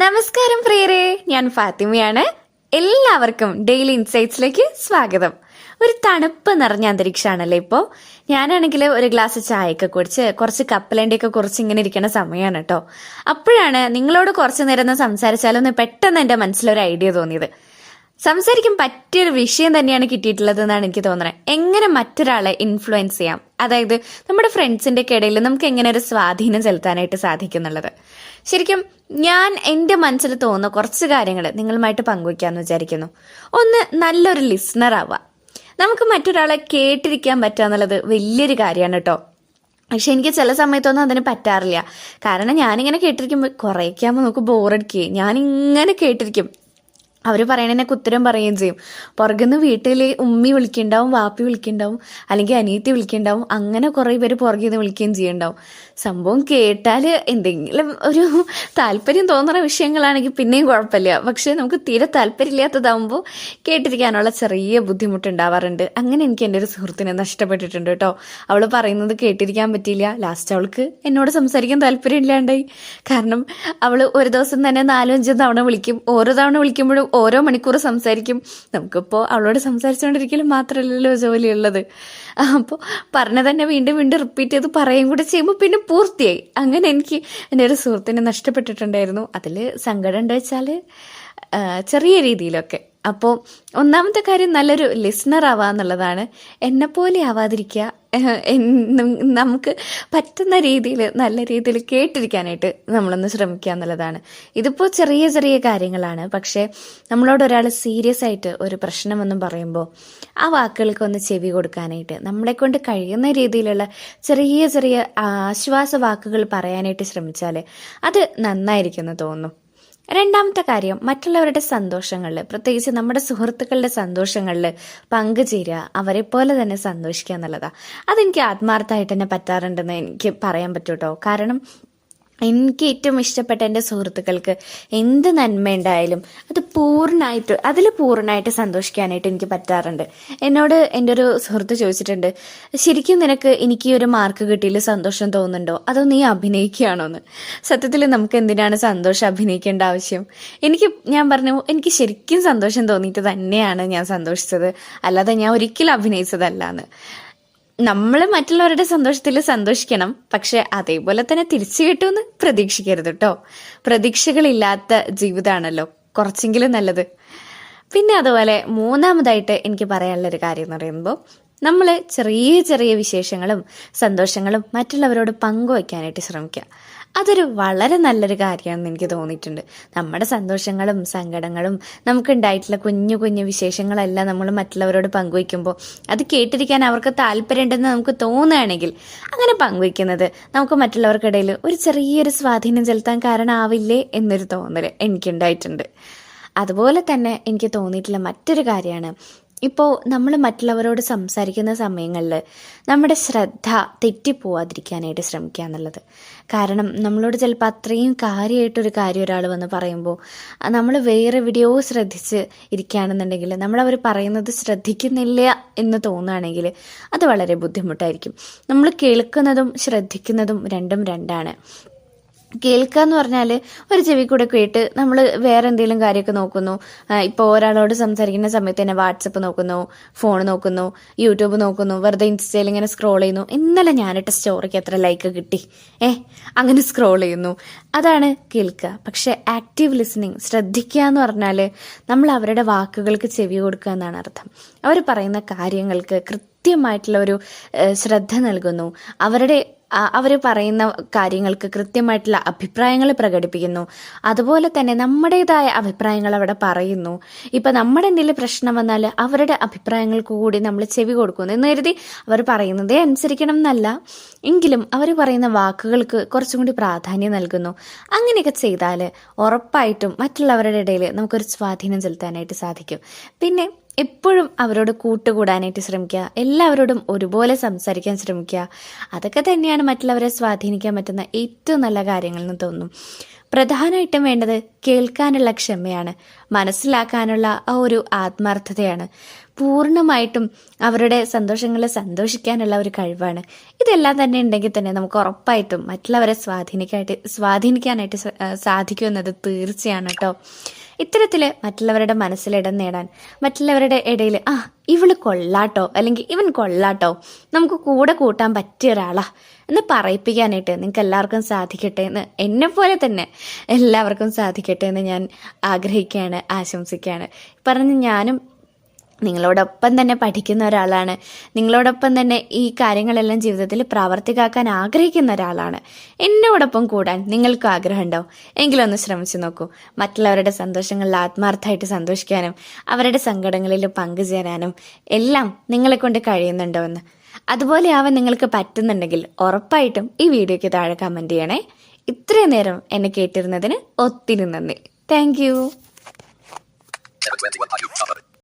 നമസ്കാരം പ്രിയരെ ഞാൻ ഫാത്തിമയാണ്. എല്ലാവർക്കും ഡെയിലി ഇൻസൈറ്റ്സിലേക്ക് സ്വാഗതം. ഒരു തണുപ്പ് നിറഞ്ഞ അന്തരീക്ഷമാണല്ലേ ഇപ്പോൾ ഞാനാണെങ്കിൽ ഒരു ഗ്ലാസ് ചായയൊക്കെ കുടിച്ച് കുറച്ച് കപ്പലണ്ടിയൊക്കെ കുറച്ച് ഇങ്ങനെ ഇരിക്കുന്ന സമയമാണ് കേട്ടോ അപ്പോഴാണ് നിങ്ങളോട് കുറച്ച് നേരം സംസാരിച്ചാലൊന്ന് പെട്ടെന്ന് എന്റെ മനസ്സിലൊരു ഐഡിയ തോന്നിയത്. സംസാരിക്കാൻ പറ്റിയൊരു വിഷയം തന്നെയാണ് കിട്ടിയിട്ടുള്ളത് എന്നാണ് എനിക്ക് തോന്നുന്നത് എങ്ങനെ മറ്റൊരാളെ ഇൻഫ്ലുവൻസ് ചെയ്യാം? അതായത് നമ്മുടെ ഫ്രണ്ട്സിന്റെ ഇടയിൽ നമുക്ക് എങ്ങനെ ഒരു സ്വാധീനം ചെലുത്താനായിട്ട് സാധിക്കും എന്നുള്ളത്. ശരിക്കും ഞാൻ എന്റെ മനസ്സിൽ തോന്നുന്ന കുറച്ച് കാര്യങ്ങൾ നിങ്ങളുമായിട്ട് പങ്കുവയ്ക്കാമെന്ന് വിചാരിക്കുന്നു. ഒന്ന് നല്ലൊരു ലിസണർ ആവുക. നമുക്ക് മറ്റൊരാളെ കേട്ടിരിക്കാൻ പറ്റുക എന്നുള്ളത് വലിയൊരു കാര്യമാണ് കേട്ടോ. പക്ഷെ എനിക്ക് ചില സമയത്തൊന്നും അതിന് പറ്റാറില്ല. കാരണം ഞാനിങ്ങനെ കേട്ടിരിക്കുമ്പോൾ കുറേക്കാകുമ്പോൾ നമുക്ക് ബോറടിക്കുകയും ഞാനിങ്ങനെ കേട്ടിരിക്കും. അവർ പറയണതിനൊക്കെ ഉത്തരം പറയുകയും ചെയ്യും. പുറകുന്ന് വീട്ടിൽ ഉമ്മി വിളിക്കുന്നുണ്ടാവും വാപ്പി വിളിക്കുന്നുണ്ടാവും അല്ലെങ്കിൽ അനിയത്തി വിളിക്കുന്നുണ്ടാവും അങ്ങനെ കുറേ പേര് പുറകിൽ നിന്ന് വിളിക്കുകയും ചെയ്യുന്നുണ്ടാവും സംഭവം കേട്ടാൽ എന്തെങ്കിലും ഒരു താല്പര്യം തോന്നുന്ന വിഷയങ്ങളാണെങ്കിൽ പിന്നെയും കുഴപ്പമില്ല. പക്ഷെ നമുക്ക് തീരെ താല്പര്യമില്ലാത്തതാകുമ്പോൾ കേട്ടിരിക്കാനുള്ള ചെറിയ ബുദ്ധിമുട്ടുണ്ടാവാറുണ്ട്. അങ്ങനെ എനിക്ക് എന്റെ ഒരു സുഹൃത്തിനെ നഷ്ടപ്പെട്ടിട്ടുണ്ട് കേട്ടോ. അവൾ പറയുന്നത് കേട്ടിരിക്കാൻ പറ്റിയില്ല. ലാസ്റ്റ് അവൾക്ക് എന്നോട് സംസാരിക്കാൻ താല്പര്യം ഇല്ലാണ്ടായി കാരണം അവൾ ഒരു ദിവസം തന്നെ നാലോ അഞ്ചോ തവണ വിളിക്കും. ഓരോ തവണ വിളിക്കുമ്പോഴും ഓരോ മണിക്കൂർ സംസാരിക്കും. നമുക്കിപ്പോൾ അവളോട് സംസാരിച്ചുകൊണ്ടിരിക്കലും മാത്രമല്ലല്ലോ ജോലി ഉള്ളത് അപ്പോൾ പറഞ്ഞ തന്നെ വീണ്ടും വീണ്ടും റിപ്പീറ്റ് ചെയ്ത് പറയും കൂടെ ചെയ്യുമ്പോൾ പിന്നെ പൂർത്തിയായി. അങ്ങനെ എനിക്ക് എന്റെ ഒരു സുഹൃത്തിനെ നഷ്ടപ്പെട്ടിട്ടുണ്ടായിരുന്നു. അതിൽ സങ്കടം ഉണ്ടോ വെച്ചാൽ ചെറിയ രീതിയിലൊക്കെ. അപ്പോൾ ഒന്നാമത്തെ കാര്യം നല്ലൊരു ലിസണർ ആവുക എന്നുള്ളതാണ്. എന്നെപ്പോലെ ആവാതിരിക്കുക നമുക്ക് പറ്റുന്ന രീതിയിൽ നല്ല രീതിയിൽ കേട്ടിരിക്കാനായിട്ട് നമ്മളൊന്ന് ശ്രമിക്കുക എന്നുള്ളതാണ്. ഇതിപ്പോൾ ചെറിയ ചെറിയ കാര്യങ്ങളാണ്. പക്ഷേ നമ്മളോട് ഒരാൾ സീരിയസ് ആയിട്ട് ഒരു പ്രശ്നമെന്ന് പറയുമ്പോൾ ആ വാക്കുകൾക്ക് ഒന്ന് ചെവി കൊടുക്കാനായിട്ട് നമ്മളെ കൊണ്ട് കഴിയുന്ന രീതിയിലുള്ള ചെറിയ ചെറിയ ആശ്വാസ വാക്കുകൾ പറയാനായിട്ട് ശ്രമിച്ചാൽ അത് നന്നായിരിക്കുമെന്ന് തോന്നുന്നു. രണ്ടാമത്തെ കാര്യം മറ്റുള്ളവരുടെ സന്തോഷങ്ങളിൽ പ്രത്യേകിച്ച് നമ്മുടെ സുഹൃത്തുക്കളുടെ സന്തോഷങ്ങളിൽ പങ്കുചേരുക അവരെ പോലെ തന്നെ സന്തോഷിക്കുക എന്നുള്ളതാണ് അതെനിക്ക് ആത്മാർത്ഥമായിട്ട് തന്നെ പറ്റാറുണ്ടെന്ന് എനിക്ക് പറയാൻ പറ്റൂട്ടോ. കാരണം എനിക്ക് ഏറ്റവും ഇഷ്ടപ്പെട്ട എന്റെ സുഹൃത്തുക്കൾക്ക് എന്ത് നന്മയുണ്ടായാലും അത് പൂർണമായിട്ട് അതിൽ പൂർണമായിട്ട് സന്തോഷിക്കാനായിട്ട് എനിക്ക് പറ്റാറുണ്ട്. എന്നോട് എന്റെ ഒരു സുഹൃത്ത് ചോദിച്ചിട്ടുണ്ട് ശരിക്കും നിനക്ക് എനിക്ക് ഈ ഒരു മാർക്ക് കിട്ടിയതിൽ സന്തോഷം തോന്നുന്നുണ്ടോ? അതോ നീ അഭിനയിക്കുകയാണോ എന്ന് സത്യത്തിൽ നമുക്ക് എന്തിനാണ് സന്തോഷം അഭിനയിക്കേണ്ട ആവശ്യം? എനിക്ക് ഞാൻ പറഞ്ഞു എനിക്ക് ശരിക്കും സന്തോഷം തോന്നിയിട്ട് തന്നെയാണ് ഞാൻ സന്തോഷിച്ചത്. അല്ലാതെ ഞാൻ ഒരിക്കലും അഭിനയിച്ചതല്ല എന്ന് നമ്മൾ മറ്റുള്ളവരുടെ സന്തോഷത്തിൽ സന്തോഷിക്കണം. പക്ഷെ അതേപോലെ തന്നെ തിരിച്ചു കിട്ടുമെന്ന് പ്രതീക്ഷിക്കരുത് കേട്ടോ പ്രതീക്ഷകളില്ലാത്ത ജീവിതമാണല്ലോ കുറച്ചെങ്കിലും നല്ലത്. പിന്നെ അതുപോലെ മൂന്നാമതായിട്ട് എനിക്ക് പറയാനുള്ള ഒരു കാര്യം എന്ന് പറയുമ്പോൾ നമ്മൾ ചെറിയ ചെറിയ വിശേഷങ്ങളും സന്തോഷങ്ങളും മറ്റുള്ളവരോട് പങ്കുവയ്ക്കാനായിട്ട് ശ്രമിക്കുക. അതൊരു വളരെ നല്ലൊരു കാര്യമാണെന്ന് എനിക്ക് തോന്നിയിട്ടുണ്ട്. നമ്മുടെ സന്തോഷങ്ങളും സങ്കടങ്ങളും നമുക്കുണ്ടായിട്ടുള്ള കുഞ്ഞു കുഞ്ഞു വിശേഷങ്ങളെല്ലാം നമ്മൾ മറ്റുള്ളവരോട് പങ്കുവയ്ക്കുമ്പോൾ അത് കേട്ടിരിക്കാൻ അവർക്ക് താല്പര്യമുണ്ടെന്ന് നമുക്ക് തോന്നുകയാണെങ്കിൽ അങ്ങനെ പങ്കുവയ്ക്കുന്നത് നമുക്ക് മറ്റുള്ളവർക്കിടയിൽ ഒരു ചെറിയൊരു സ്വാധീനം ചെലുത്താൻ കാരണമാവില്ലേ എന്നൊരു തോന്നൽ എനിക്കുണ്ടായിട്ടുണ്ട്. അതുപോലെ തന്നെ എനിക്ക് തോന്നിയിട്ടുള്ള മറ്റൊരു കാര്യമാണ് ഇപ്പോൾ നമ്മൾ മറ്റുള്ളവരോട് സംസാരിക്കുന്ന സമയങ്ങളിൽ നമ്മുടെ ശ്രദ്ധ തെറ്റിപ്പോവാതിരിക്കാനായിട്ട് ശ്രമിക്കുക എന്നുള്ളത് കാരണം നമ്മളോട് ചിലപ്പോൾ അത്രയും കാര്യമായിട്ടൊരു കാര്യം ഒരാൾ വന്ന് പറയുമ്പോൾ നമ്മൾ വേറെ എവിടെയോ ശ്രദ്ധിച്ച് ഇരിക്കുകയാണെന്നുണ്ടെങ്കിൽ നമ്മളവർ പറയുന്നത് ശ്രദ്ധിക്കുന്നില്ല എന്ന് തോന്നുകയാണെങ്കിൽ അത് വളരെ ബുദ്ധിമുട്ടായിരിക്കും. നമ്മൾ കേൾക്കുന്നതും ശ്രദ്ധിക്കുന്നതും രണ്ടും രണ്ടാണ്. കേൾക്കുക എന്ന് പറഞ്ഞാൽ ഒരു ചെവി കൂടെ കേട്ട് നമ്മൾ വേറെ എന്തെങ്കിലും കാര്യമൊക്കെ നോക്കുന്നു ഇപ്പോൾ ഒരാളോട് സംസാരിക്കുന്ന സമയത്ത് തന്നെ വാട്സപ്പ് നോക്കുന്നു ഫോൺ നോക്കുന്നു യൂട്യൂബ് നോക്കുന്നു വെറുതെ ഇൻസ്റ്റയിൽ ഇങ്ങനെ സ്ക്രോൾ ചെയ്യുന്നു. ഇന്നലെ ഞാനിട്ട സ്റ്റോറിക്ക് എത്ര ലൈക്ക് കിട്ടി? ഏ അങ്ങനെ സ്ക്രോൾ ചെയ്യുന്നു. അതാണ് കേൾക്കുക. പക്ഷെ ആക്റ്റീവ് ലിസണിങ് ശ്രദ്ധിക്കുക എന്ന് പറഞ്ഞാൽ നമ്മൾ അവരുടെ വാക്കുകൾക്ക് ചെവി കൊടുക്കുക എന്നാണ് അർത്ഥം. അവർ പറയുന്ന കാര്യങ്ങൾക്ക് കൃത്യമായിട്ടുള്ള ഒരു ശ്രദ്ധ നൽകുന്നു. അവരുടെ അവർ പറയുന്ന കാര്യങ്ങൾക്ക് കൃത്യമായിട്ടുള്ള അഭിപ്രായങ്ങൾ പ്രകടിപ്പിക്കുന്നു. അതുപോലെ തന്നെ നമ്മുടേതായ അഭിപ്രായങ്ങൾ അവിടെ പറയുന്നു. ഇപ്പം നമ്മുടെ എന്തെങ്കിലും പ്രശ്നം വന്നാൽ അവരുടെ അഭിപ്രായങ്ങൾക്ക് കൂടി നമ്മൾ ചെവി കൊടുക്കുന്നു. എന്ന് കരുതി അവർ പറയുന്നതേ അനുസരിക്കണം എന്നല്ല. എങ്കിലും അവർ പറയുന്ന വാക്കുകൾക്ക് കുറച്ചും കൂടി പ്രാധാന്യം നൽകുന്നു. അങ്ങനെയൊക്കെ ചെയ്താൽ ഉറപ്പായിട്ടും മറ്റുള്ളവരുടെ ഇടയിൽ നമുക്കൊരു സ്വാധീനം ചെലുത്താനായിട്ട് സാധിക്കും. പിന്നെ എപ്പോഴും അവരോട് കൂട്ടുകൂടാനായിട്ട് ശ്രമിക്കുക. എല്ലാവരോടും ഒരുപോലെ സംസാരിക്കാൻ ശ്രമിക്കുക. അതൊക്കെ തന്നെയാണ് മറ്റുള്ളവരെ സ്വാധീനിക്കാൻ പറ്റുന്ന ഏറ്റവും നല്ല കാര്യങ്ങളെന്ന് തോന്നുന്നു പ്രധാനമായിട്ടും വേണ്ടത് കേൾക്കാനുള്ള ക്ഷമയാണ്. മനസ്സിലാക്കാനുള്ള ആ ഒരു ആത്മാർത്ഥതയാണ്. പൂർണമായിട്ടും അവരുടെ സന്തോഷങ്ങളെ സന്തോഷിക്കാനുള്ള ഒരു കഴിവാണ്. ഇതെല്ലാം തന്നെ ഉണ്ടെങ്കിൽ തന്നെ നമുക്ക് ഉറപ്പായിട്ടും മറ്റുള്ളവരെ സ്വാധീനിക്കായിട്ട് സ്വാധീനിക്കാനായിട്ട് സാധിക്കുമെന്നത് തീർച്ചയാണ് കേട്ടോ. ഇത്തരത്തിൽ മറ്റുള്ളവരുടെ മനസ്സിൽ ഇടം നേടാൻ മറ്റുള്ളവരുടെ ഇടയിൽ ആ ഇവൾ കൊള്ളാട്ടോ അല്ലെങ്കിൽ ഇവൻ കൊള്ളാട്ടോ. നമുക്ക് കൂടെ കൂട്ടാൻ പറ്റിയ ഒരാളാ. എന്ന് പറയിപ്പിക്കാനായിട്ട് നിങ്ങൾക്ക് എല്ലാവർക്കും സാധിക്കട്ടെ എന്ന് എന്നെ പോലെ തന്നെ എല്ലാവർക്കും സാധിക്കട്ടെ എന്ന് ഞാൻ ആഗ്രഹിക്കുകയാണ് ആശംസിക്കുകയാണ്. പറഞ്ഞ് ഞാനും നിങ്ങളോടൊപ്പം തന്നെ പഠിക്കുന്ന ഒരാളാണ്. നിങ്ങളോടൊപ്പം തന്നെ ഈ കാര്യങ്ങളെല്ലാം ജീവിതത്തിൽ പ്രാവർത്തികമാക്കാൻ ആഗ്രഹിക്കുന്ന ഒരാളാണ്. എന്നോടൊപ്പം കൂടാൻ നിങ്ങൾക്കും ആഗ്രഹമുണ്ടോ? എങ്കിലൊന്ന് ശ്രമിച്ചു നോക്കൂ. മറ്റുള്ളവരുടെ സന്തോഷങ്ങളിൽ ആത്മാർത്ഥമായിട്ട് സന്തോഷിക്കാനും അവരുടെ സങ്കടങ്ങളിൽ പങ്കുചേരാനും എല്ലാം നിങ്ങളെ കൊണ്ട് കഴിയുന്നുണ്ടോ എന്ന്. അതുപോലെ ആവാൻ നിങ്ങൾക്ക് പറ്റുന്നുണ്ടെങ്കിൽ ഉറപ്പായിട്ടും ഈ വീഡിയോയ്ക്ക് താഴെ കമന്റ് ചെയ്യണേ. ഇത്രയും നേരം എന്നെ കേട്ടിരുന്നതിന് ഒത്തിരി നന്ദി. Thank you 721 IU. Upper.